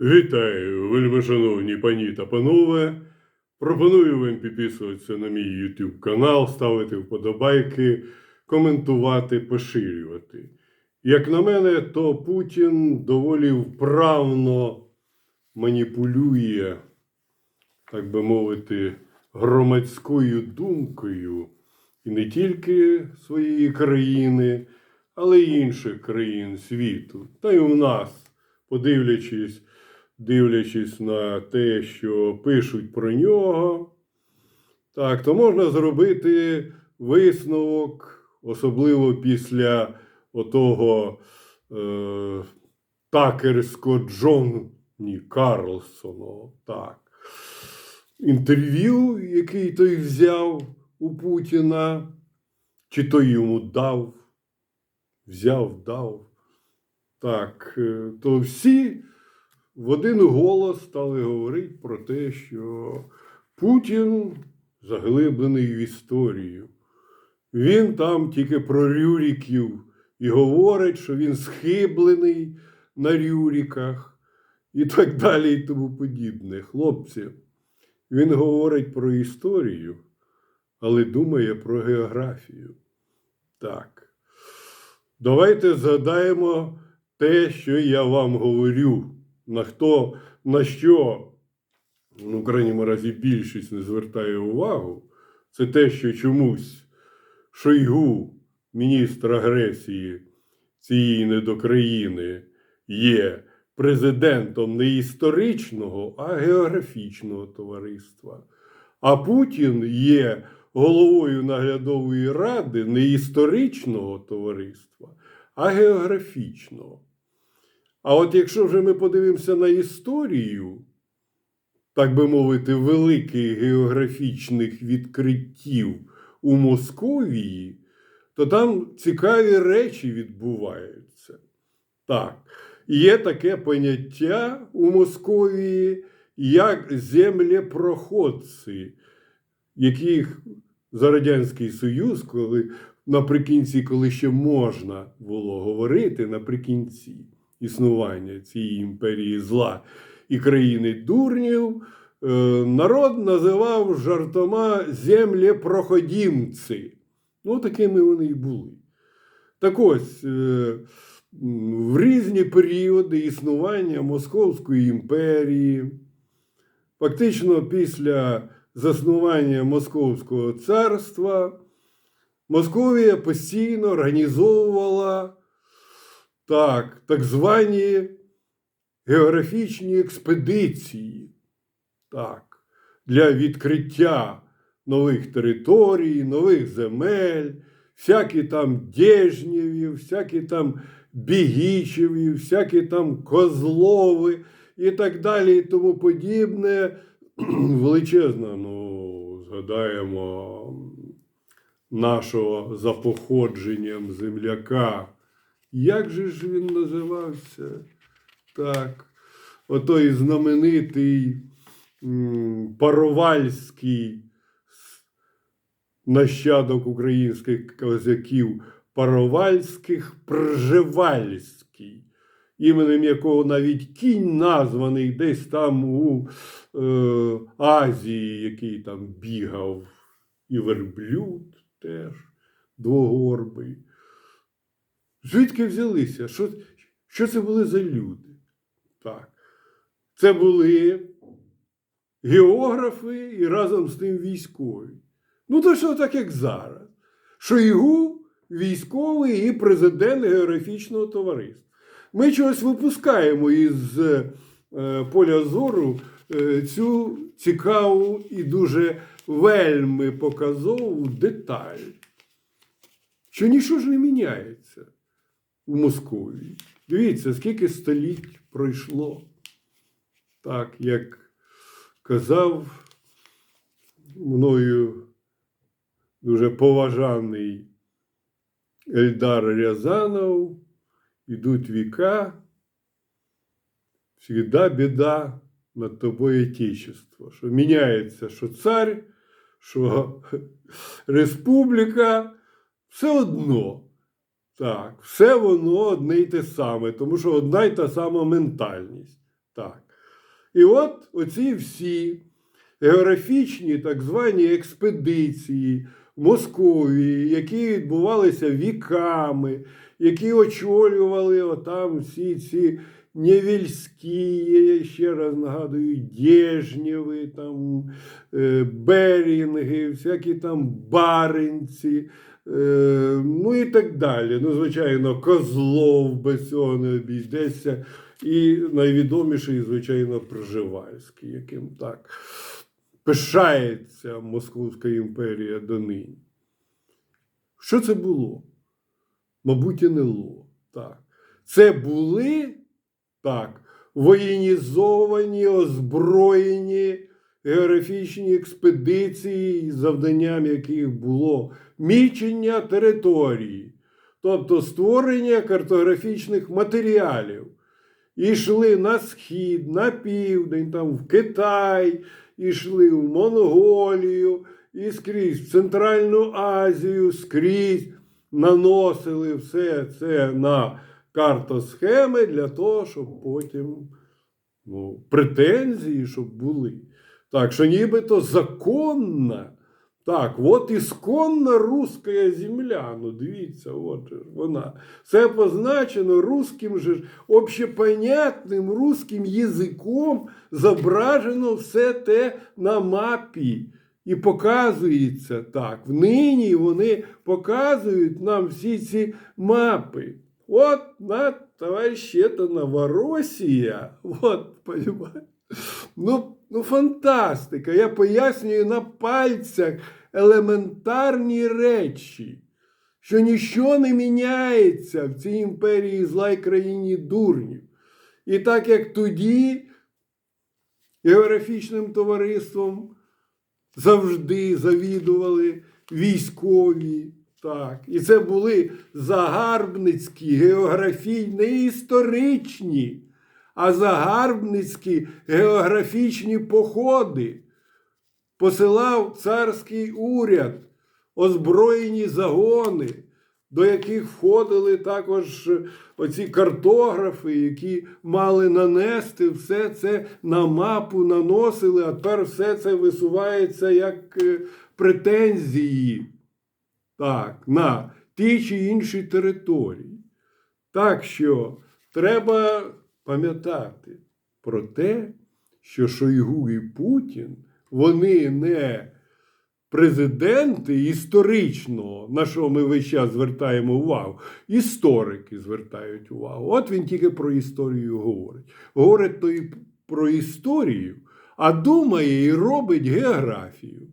Вітаю, вельмишановні пані та панове. Пропоную вам підписуватися на мій YouTube канал, ставити вподобайки, коментувати, поширювати. Як на мене, то Путін доволі вправно маніпулює, так би мовити, громадською думкою і не тільки своєї країни, але й інших країн світу. Та й у нас, подивлячись, дивлячись на те, що пишуть про нього, так, то можна зробити висновок, особливо після отого е, такерсько Джонні Карлсона. Так. Інтерв'ю, який той взяв у Путіна, чи той йому дав, взяв, дав. Так, е, то всі в один голос стали говорити про те, що Путін заглиблений в історію. Він там тільки про Рюріків і говорить, що він схиблений на Рюріках і так далі, і тому подібне. Хлопці, він говорить про історію, але думає про географію. Так. Давайте згадаємо те, що я вам говорю, на хто на що, ну, в крайньому разі, більшість не звертає увагу, це те, що чомусь Шойгу, міністр агресії цієї недокраїни, є президентом не історичного, а географічного товариства. А Путін є головою наглядової ради не історичного товариства, а географічного. А от якщо вже ми подивимося на історію, так би мовити, великих географічних відкриттів у Московії, то там цікаві речі відбуваються. Так, є таке поняття у Московії, як землепроходці, яких за Радянський Союз, коли наприкінці, коли ще можна було говорити, наприкінці існування цієї імперії зла і країни дурнів, е, народ називав жартома землепроходімці. Ну, такими вони і були. Так ось, е, в різні періоди існування Московської імперії, фактично після заснування Московського царства, Московія постійно організовувала так, так звані географічні експедиції так, для відкриття нових територій, нових земель, всякі там Дежнєві, всякі там Бігічеві, всякі там Козлови і так далі, і тому подібне. Величезна, ну, згадаємо нашого за походженням земляка. Як же ж він називався? Так, отой знаменитий м, Паровальський нащадок українських козаків Паровальських Пржевальський, іменем якого навіть кінь названий десь там у е, Азії, який там бігав, і верблюд теж двогорбий. Звідки взялися? Що, що це були за люди? Так. Це були географи і разом з тим військові. Ну, точно так, як зараз. Шойгу військовий і президент географічного товариства. Ми чогось випускаємо із е, поля зору е, цю цікаву і дуже вельми показову деталь, що нічого ж не міняється у Московії. Дивіться, скільки століть пройшло. Так, як казав мною дуже поважаний Ельдар Рязанов, ідуть віка, всегда біда над тобою Отечество. Що міняється, що цар, що республіка, все одно. Так, все воно одне й те саме, тому що одна й та сама ментальність. Так. І от оці всі географічні так звані експедиції Московії, які відбувалися віками, які очолювали отам всі ці Невільські, ще раз нагадую, Дєжнєви, там, е, Берінги, всякі там баринці, е, ну і так далі. Ну, звичайно, Козлов без цього не обійдеться. І найвідоміший, звичайно, Пржевальський, яким так пишається Московська імперія донині. Що це було? Мабуть, і НЛО. Так. Це були так, воєнізовані, озброєні географічні експедиції, завданням яких було мічення території, тобто створення картографічних матеріалів. І йшли на схід, на південь, там в Китай, йшли в Монголію, і скрізь в Центральну Азію, скрізь наносили все це на картосхеми для того, щоб потім ну, претензії, щоб були. Так, що нібито законна. Так, от ісконна руська земля. Ну, дивіться, от вона. Це позначено русським же общепонятним русським язиком зображено все те на мапі. І показується так. Нині вони показують нам всі ці мапи. От на товарищ, это Новоросія. От, понимаете? Ну, ну, фантастика. Я пояснюю на пальцях елементарні речі, що нічого не міняється в цій імперії зла й країні дурнів. І так як тоді географічним товариством завжди завідували військові. Так. І це були загарбницькі, географічні, не історичні, а загарбницькі географічні походи. Посилав царський уряд, озброєні загони, до яких входили також оці картографи, які мали нанести все це на мапу, наносили, а тепер все це висувається як е, претензії так, на ті чи інші території. Так що треба пам'ятати про те, що Шойгу і Путін вони не президенти історичного, на що ми весь час звертаємо увагу, історики звертають увагу. От він тільки про історію говорить. Говорить то і про історію, а думає і робить географію.